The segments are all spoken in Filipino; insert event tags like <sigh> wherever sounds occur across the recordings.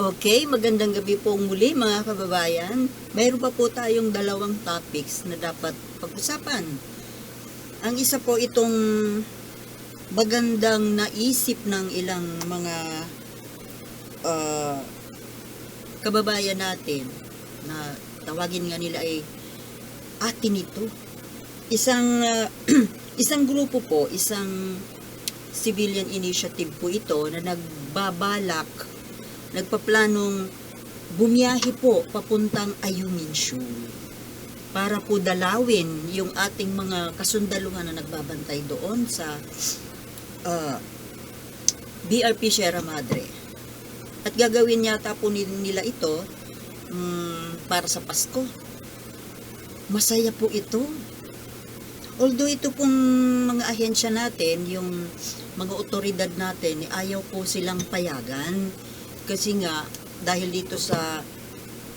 Okay, magandang gabi po muli mga kababayan. Mayroon pa po tayong dalawang topics na dapat pag-usapan. Ang isa po itong magandang naisip ng ilang mga ah, kababayan natin na tawagin nga nila ay atin ito. Isang ah, <clears throat> isang grupo po, isang civilian initiative po ito na nagbabalak nagpaplanong bumiyahe po papuntang Ayungin para po dalawin yung ating mga kasundaluhan na nagbabantay doon sa ah, BRP Sierra Madre. At gagawin yata po ni- nila ito mm, para sa Pasko. Masaya po ito. Although ito pong mga ahensya natin, yung mga otoridad natin, ayaw po silang payagan kasi nga dahil dito sa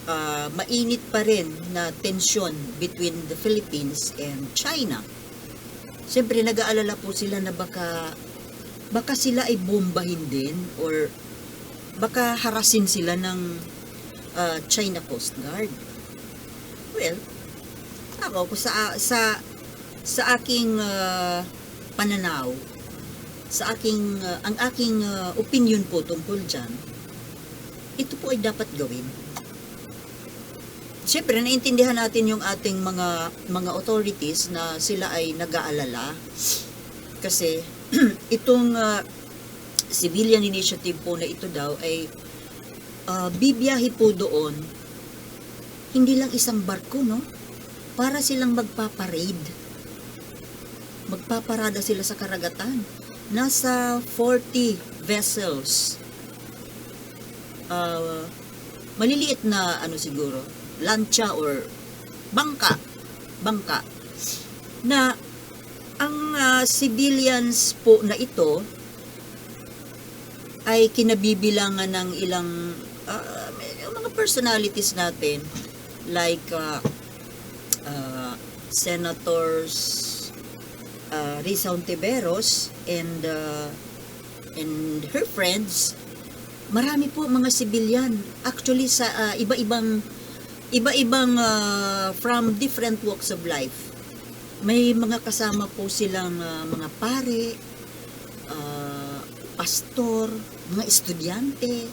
ah, mainit pa rin na tension between the Philippines and China. Siyempre nag-aalala po sila na baka baka sila ay bombahin din or baka harasin sila ng ah, China Coast Guard. Well, ako ko sa sa sa aking ah, pananaw, sa aking ah, ang aking ah, opinion po tungkol diyan, ito po ay dapat gawin. Siyempre, naintindihan natin yung ating mga mga authorities na sila ay nag-aalala kasi <clears throat> itong ah, civilian initiative po na ito daw ay ah, bibiyahe po doon hindi lang isang barko, no? Para silang magpaparade. Magpaparada sila sa karagatan. Nasa 40 vessels uh, maliliit na ano siguro, lancha or bangka, bangka na ang ah, civilians po na ito ay kinabibilangan ng ilang yung mga personalities natin like ah, ah, senators uh, Risa Ontiveros and ah, and her friends marami po mga civilian actually sa ah, iba-ibang iba-ibang ah, from different walks of life. May mga kasama po silang ah, mga pare ah, pastor mga estudyante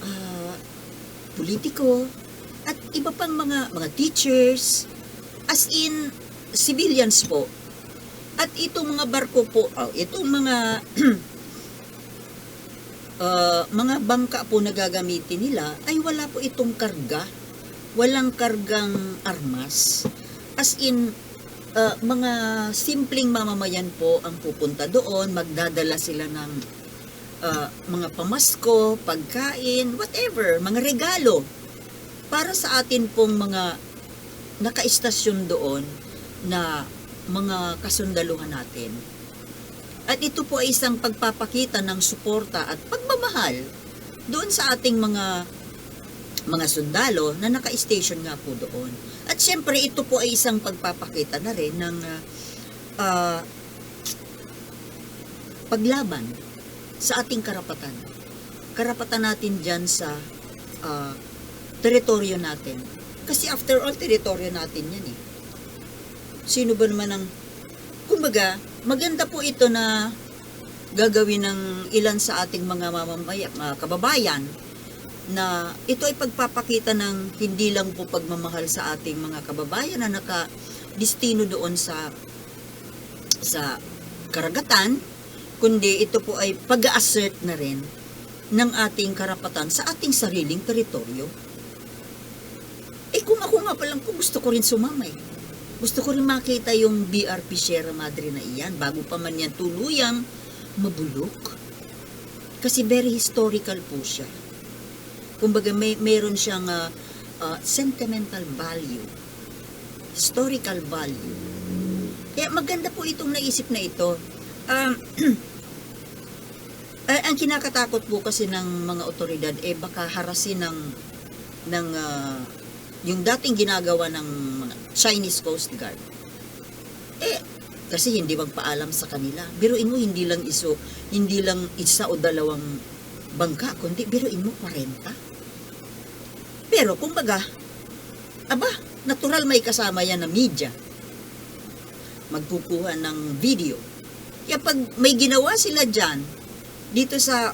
ah, politiko at iba pang mga mga teachers. As in civilians po. At itong mga barko po oh, itong mga uh, mga bangka po na gagamitin nila ay wala po itong karga. Walang kargang armas. As in, uh, mga simpleng mamamayan po ang pupunta doon, magdadala sila ng uh, mga pamasko, pagkain, whatever, mga regalo. Para sa atin pong mga nakaistasyon doon na mga kasundaluhan natin. At ito po ay isang pagpapakita ng suporta at pagmamahal doon sa ating mga mga sundalo na naka-station nga po doon. At syempre ito po ay isang pagpapakita na rin ng ah, ah, paglaban sa ating karapatan. Karapatan natin dyan sa ah, teritoryo natin. Kasi after all, teritoryo natin yan eh. Sino ba naman ang kumbaga, maganda po ito na gagawin ng ilan sa ating mga mamamaya, mga kababayan na ito ay pagpapakita ng hindi lang po pagmamahal sa ating mga kababayan na naka-destino doon sa sa karagatan, kundi ito po ay pag-assert na rin ng ating karapatan sa ating sariling teritoryo. Eh kung ako nga palang po gusto ko rin sumama eh. Gusto ko rin makita yung BRP Sierra Madre na iyan bago pa man yan tuluyang mabulok. Kasi very historical po siya. Kumbaga may meron siyang ah, ah, sentimental value. Historical value. Kaya maganda po itong naisip na ito. Um, <clears throat> eh, ang kinakatakot po kasi ng mga otoridad eh baka harasin ng ng ah, yung dating ginagawa ng Chinese Coast Guard. Eh, kasi hindi magpaalam sa kanila. Biruin mo, hindi lang iso, hindi lang isa o dalawang bangka, kundi biruin mo 40. Pero kumbaga, aba, natural may kasama yan na media. Magkukuha ng video. Kaya pag may ginawa sila dyan, dito sa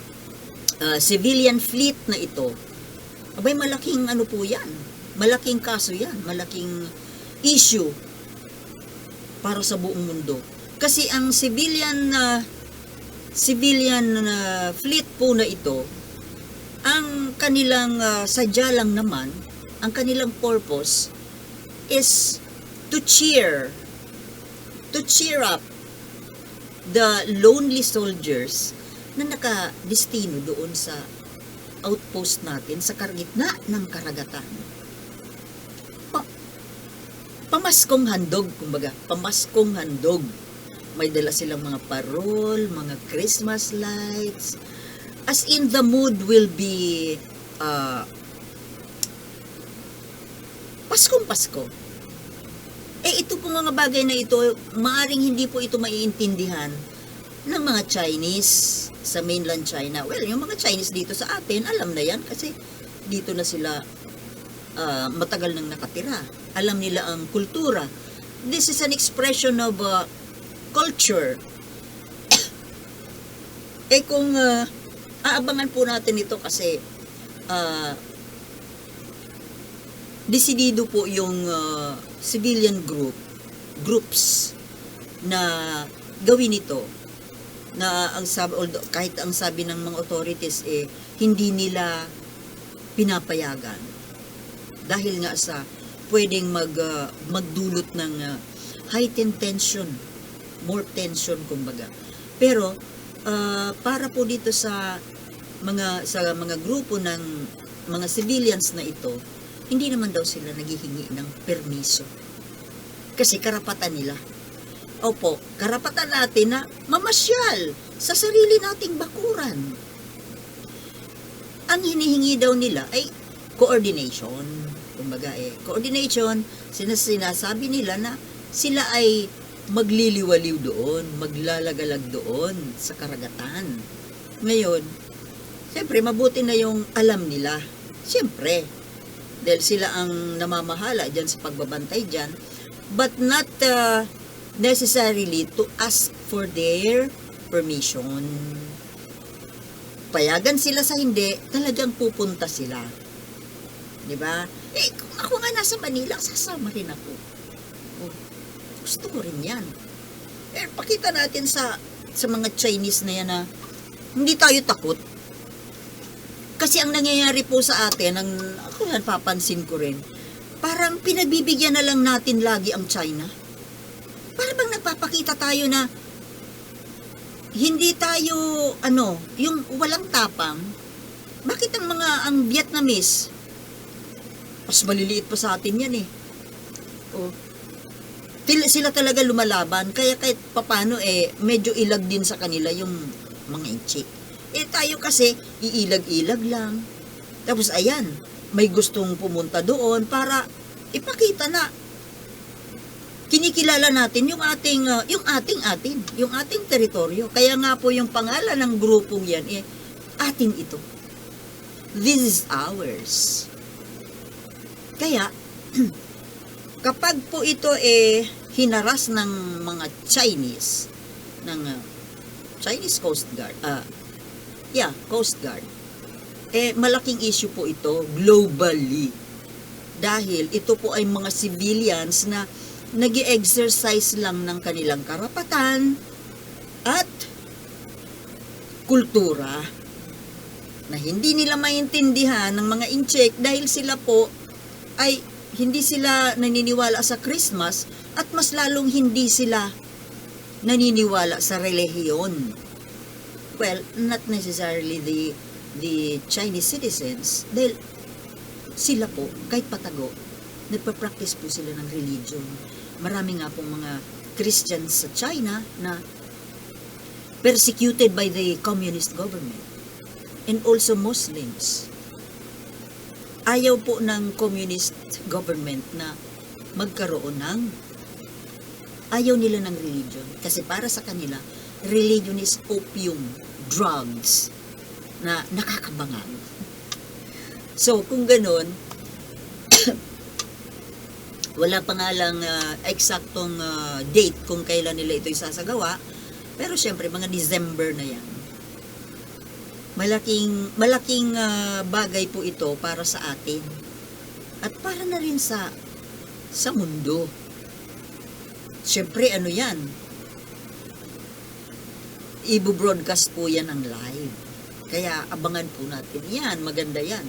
uh, civilian fleet na ito, abay malaking ano po yan. Malaking kaso yan. Malaking issue para sa buong mundo. Kasi ang civilian na civilian na fleet po na ito, ang kanilang ah, sadya lang naman, ang kanilang purpose is to cheer, to cheer up the lonely soldiers na nakadestino doon sa outpost natin sa kargitna ng karagatan. Pa- pamaskong handog, kumbaga, pamaskong handog. May dala silang mga parol, mga Christmas lights. As in, the mood will be uh, Paskong Pasko. Eh, ito po mga bagay na ito, maaring hindi po ito maiintindihan ng mga Chinese sa mainland China. Well, yung mga Chinese dito sa atin, alam na yan kasi dito na sila ah, matagal nang nakatira. Alam nila ang kultura. This is an expression of uh, culture. <coughs> eh kung ah, aabangan po natin ito kasi ah, desidido po yung ah, civilian group groups na gawin ito na ang sabi although, kahit ang sabi ng mga authorities eh hindi nila pinapayagan dahil nga sa pwedeng mag ah, magdulot ng ah, heightened tension more tension kumbaga. Pero ah, para po dito sa mga sa mga grupo ng mga civilians na ito hindi naman daw sila naghihingi ng permiso. Kasi karapatan nila. Opo, karapatan natin na mamasyal sa sarili nating bakuran. Ang hinihingi daw nila ay coordination. Kumbaga eh, coordination, sinas- sinasabi nila na sila ay magliliwaliw doon, maglalagalag doon sa karagatan. Ngayon, siyempre mabuti na yung alam nila. Siyempre, dahil sila ang namamahala dyan sa pagbabantay dyan, but not uh, necessarily to ask for their permission. Payagan sila sa hindi, talagang pupunta sila. 'Di ba? Eh, kung ako nga nasa Manila, sasama rin ako. Oh, gusto ko rin yan. Eh, pakita natin sa sa mga Chinese na yan na hindi tayo takot. Kasi ang nangyayari po sa atin, ang, ako yan papansin ko rin, parang pinagbibigyan na lang natin lagi ang China para bang nagpapakita tayo na hindi tayo ano, yung walang tapang. Bakit ang mga ang Vietnamese mas maliliit pa sa atin yan eh. O, til- sila talaga lumalaban kaya kahit papano eh medyo ilag din sa kanila yung mga inchi. Eh tayo kasi iilag-ilag lang. Tapos ayan, may gustong pumunta doon para ipakita na kinikilala natin yung ating uh, yung ating atin, yung ating teritoryo. Kaya nga po yung pangalan ng grupong yan eh atin ito. This is ours. Kaya <clears throat> kapag po ito eh hinaras ng mga Chinese ng uh, Chinese Coast Guard, ah yeah, Coast Guard. Eh malaking issue po ito globally. Dahil ito po ay mga civilians na nag exercise lang ng kanilang karapatan at kultura na hindi nila maintindihan ng mga incheck dahil sila po ay hindi sila naniniwala sa Christmas at mas lalong hindi sila naniniwala sa relihiyon. Well, not necessarily the the Chinese citizens dahil sila po, kahit patago, nagpa-practice po sila ng religion marami nga pong mga Christians sa China na persecuted by the communist government and also Muslims. Ayaw po ng communist government na magkaroon ng ayaw nila ng religion kasi para sa kanila religion is opium, drugs na nakakabangang. So, kung ganun, <coughs> wala pa nga lang ah, eksaktong ah, date kung kailan nila ito isasagawa, pero syempre, mga December na yan. Malaking, malaking ah, bagay po ito para sa atin. At para na rin sa, sa mundo. Syempre, ano yan? Ibu-broadcast po yan ng live. Kaya abangan po natin yan. Maganda yan.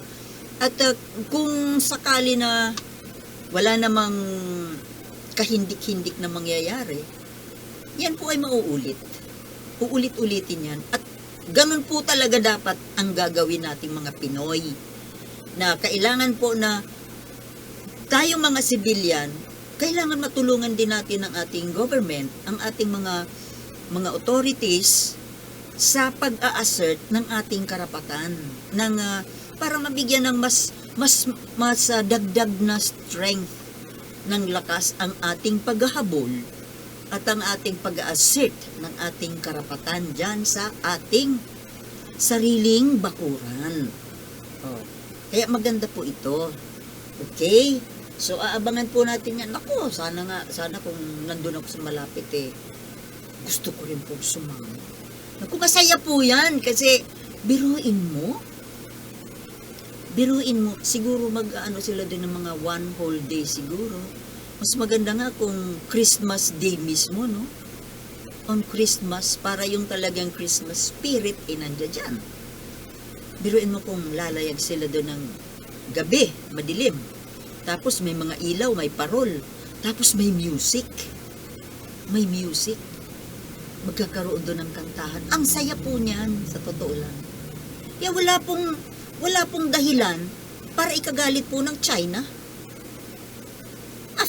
At ah, kung sakali na wala namang kahindik-hindik na mangyayari, yan po ay mauulit. Uulit-ulitin yan. At ganun po talaga dapat ang gagawin nating mga Pinoy. Na kailangan po na tayong mga sibilyan, kailangan matulungan din natin ang ating government, ang ating mga mga authorities sa pag-a-assert ng ating karapatan ng ah, para mabigyan ng mas mas mas ah, dagdag na strength ng lakas ang ating paghahabol at ang ating pag-assert ng ating karapatan diyan sa ating sariling bakuran. Oh. Kaya maganda po ito. Okay? So aabangan po natin yan. Ako, sana nga, sana kung nandun ako sa malapit eh, gusto ko rin po sumama. Naku, masaya po yan kasi biruin mo, biruin mo, siguro mag-ano sila din ng mga one whole day siguro. Mas maganda nga kung Christmas day mismo, no? On Christmas, para yung talagang Christmas spirit, eh, nandiyan dyan. Biruin mo kung lalayag sila doon ng gabi, madilim. Tapos may mga ilaw, may parol. Tapos may music. May music. Magkakaroon doon ng kantahan. Ang saya po niyan, sa totoo lang. Kaya wala pong, wala pong dahilan para ikagalit po ng China.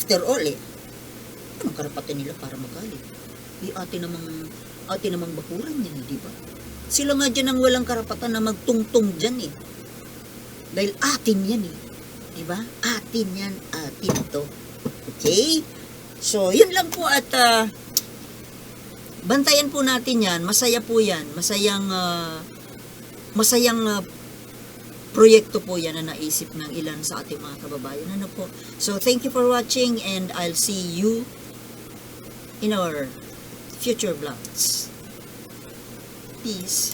After all, eh, anong karapatan nila para magalit? Di ate namang, ate namang bakuran yan, di ba? Sila nga dyan ang walang karapatan na magtungtong dyan eh. Dahil atin yan eh. Di ba? Atin yan, atin to. Okay? So, yun lang po at ah, bantayan po natin yan. Masaya po yan. Masayang ah, masayang ah, proyekto po yan na naisip ng ilan sa ating mga kababayan. Ano po? So, thank you for watching and I'll see you in our future vlogs. Peace.